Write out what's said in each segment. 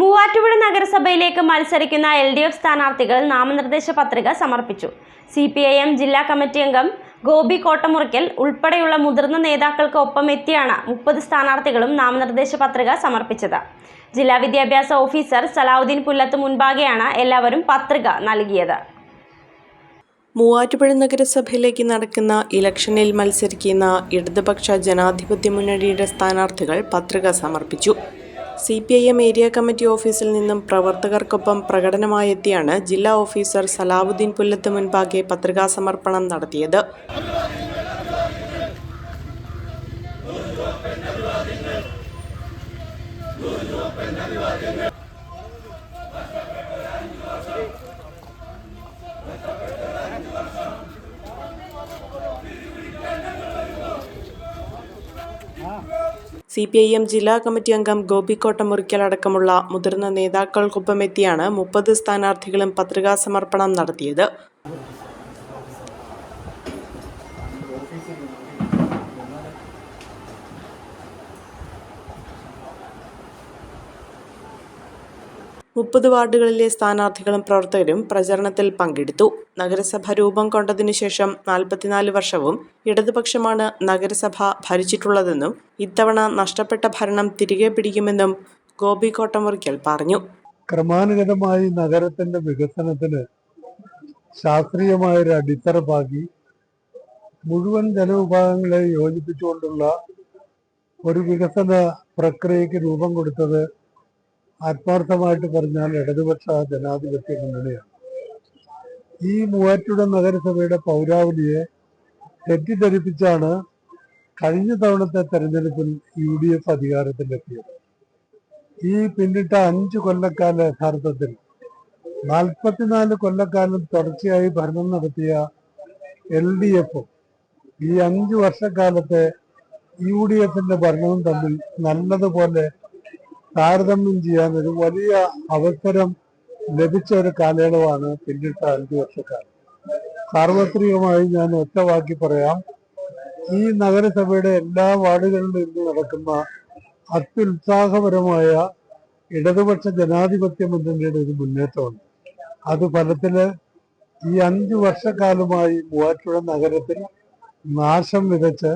മൂവാറ്റുപുഴ നഗരസഭയിലേക്ക് മത്സരിക്കുന്ന L D F സ്ഥാനാർത്ഥികൾ നാമനിർദ്ദേശ പത്രിക സമർപ്പിച്ചു. സി പി ഐ എം ജില്ലാ കമ്മിറ്റി അംഗം ഗോപി കോട്ടമുറിക്കൽ ഉൾപ്പെടെയുള്ള മുതിർന്ന നേതാക്കൾക്ക് ഒപ്പം എത്തിയാണ് മുപ്പത് സ്ഥാനാർത്ഥികളും നാമനിർദ്ദേശ പത്രിക സമർപ്പിച്ചത്. ജില്ലാ വിദ്യാഭ്യാസ ഓഫീസർ സലാവുദ്ദീൻ പുല്ലത്ത് മുൻപാകെയാണ് എല്ലാവരും പത്രിക നൽകിയത്. മൂവാറ്റുപുഴ നഗരസഭയിലേക്ക് നടക്കുന്ന ഇലക്ഷനിൽ മത്സരിക്കുന്ന ഇടതുപക്ഷ ജനാധിപത്യ മുന്നണിയുടെ സ്ഥാനാർത്ഥികൾ പത്രിക സമർപ്പിച്ചു. C P I M area committee ഓഫീസിൽ നിന്നും പ്രവർത്തകർക്കൊപ്പം പ്രകടനമായെത്തിയാണ് ജില്ലാ ഓഫീസർ സലാവുദ്ദീൻ പുല്ലത്ത് മുൻപാകെ പത്രികാ സമർപ്പണം നടത്തിയത്. സി പി ഐ എം ജില്ലാ കമ്മിറ്റി അംഗം ഗോപിക്കോട്ട മുറിക്കൽ അടക്കമുള്ള മുതിർന്ന നേതാക്കൾക്കൊപ്പം എത്തിയാണ് മുപ്പത് സ്ഥാനാർത്ഥികളും പത്രികാ സമർപ്പണം നടത്തിയത്. മുപ്പത് വാർഡുകളിലെ സ്ഥാനാർത്ഥികളും പ്രവർത്തകരും പ്രചരണത്തിൽ പങ്കെടുത്തു. നഗരസഭ രൂപം കൊണ്ടതിനു ശേഷം നാൽപ്പത്തിനാല് വർഷവും ഇടതുപക്ഷമാണ് നഗരസഭ ഭരിച്ചിട്ടുള്ളതെന്നും ഇത്തവണ നഷ്ടപ്പെട്ട ഭരണം തിരികെ പിടിക്കുമെന്നും ഗോപി കോട്ടമുറിക്കൽ പറഞ്ഞു. ക്രമാനുഗതമായി നഗരത്തിന്റെ വികസനത്തിന് ശാസ്ത്രീയമായ ഒരു അടിത്തറ പാകി. മുഴുവൻ ജനവിഭാഗങ്ങളെ യോജിപ്പിച്ചുകൊണ്ടുള്ള ഒരു വികസന പ്രക്രിയക്ക് രൂപം കൊടുത്തത് ആത്മാർത്ഥമായിട്ട് പറഞ്ഞാൽ ഇടതുപക്ഷ ജനാധിപത്യ മുന്നണിയാണ്. ഈ മൂവാറ്റുപുഴ നഗരസഭയുടെ പൗരാവലിയെ തെറ്റിദ്ധരിപ്പിച്ചാണ് കഴിഞ്ഞ തവണത്തെ തെരഞ്ഞെടുപ്പിൽ യു ഡി എഫ് അധികാരത്തിലെത്തിയത്. ഈ പിന്നിട്ട അഞ്ച് കൊല്ലക്കാല യഥാർത്ഥത്തിൽ നാൽപ്പത്തിനാല് കൊല്ലക്കാലം തുടർച്ചയായി ഭരണം നടത്തിയ എൽ ഡി എഫും ഈ അഞ്ച് വർഷക്കാലത്തെ യു ഡി എഫിന്റെ ഭരണവും തമ്മിൽ നല്ലതുപോലെ താരതമ്യം ചെയ്യാൻ ഒരു വലിയ അവസരം ലഭിച്ച ഒരു കാലയളവാണ് പിന്നിട്ട അഞ്ചു വർഷക്കാലം. സാർവത്രികമായി ഞാൻ ഒറ്റ വാക്കി പറയാം. ഈ നഗരസഭയുടെ എല്ലാ വാർഡുകളിലും ഇന്ന് നടക്കുന്ന അത്യുത്സാഹപരമായ ഇടതുപക്ഷ ജനാധിപത്യ മുന്നണിയുടെ ഒരു മുന്നേറ്റമുണ്ട് അത് ഫലത്തിൽ ഈ അഞ്ചു വർഷക്കാലമായി മൂവാറ്റുപുഴ നഗരത്തിൽ നാശം വിതച്ച്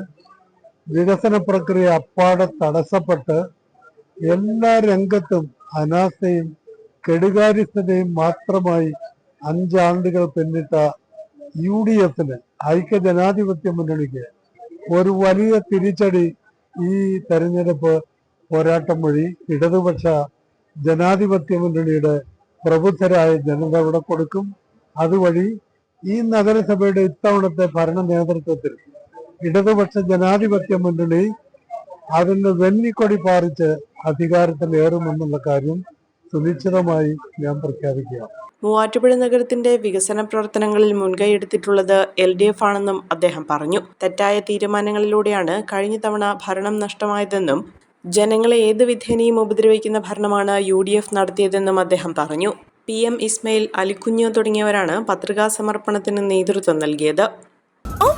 വികസന പ്രക്രിയ അപ്പാടെ തടസ്സപ്പെട്ട് എല്ലാ രംഗത്തും അനാസ്ഥയും കെടുകാര്യസ്ഥതയും മാത്രമായി അഞ്ചാണ്ടുകൾ പിന്നിട്ട യു ഡി എഫിന് ഐക്യജനാധിപത്യ മുന്നണിക്ക് ഒരു വലിയ തിരിച്ചടി ഈ തെരഞ്ഞെടുപ്പ് പോരാട്ടം വഴി ഇടതുപക്ഷ ജനാധിപത്യ മുന്നണിയുടെ പ്രബുദ്ധരായ ജനത ഇവിടെ കൊടുക്കും. അതുവഴി ഈ നഗരസഭയുടെ ഇത്തവണത്തെ ഭരണ നേതൃത്വത്തിൽ ഇടതുപക്ഷ ജനാധിപത്യ മുന്നണി അതിന് വെന്നിക്കൊടി പാറിച്ച് അധികാരത്തിലേറുമെന്നുള്ള കാര്യം സുനിശ്ചിതമായി ഞാൻ പ്രഖ്യാപിക്കുകയാണ് മൂവാറ്റുപുഴ നഗരത്തിന്റെ വികസന പ്രവർത്തനങ്ങളിൽ മുൻകൈയെടുത്തിട്ടുള്ളത് എൽ ഡി എഫ് ആണെന്നും അദ്ദേഹം പറഞ്ഞു. തെറ്റായ തീരുമാനങ്ങളിലൂടെയാണ് കഴിഞ്ഞ തവണ ഭരണം നഷ്ടമായതെന്നും ജനങ്ങളെ ഏത് വിധേനയും ഉപദ്രവിക്കുന്ന ഭരണമാണ് യു ഡി എഫ് നടത്തിയതെന്നും അദ്ദേഹം പറഞ്ഞു. പി എം ഇസ്മയിൽ അലിക്കുഞ്ഞു തുടങ്ങിയവരാണ് പത്രികാ സമർപ്പണത്തിന് നേതൃത്വം നൽകിയത്.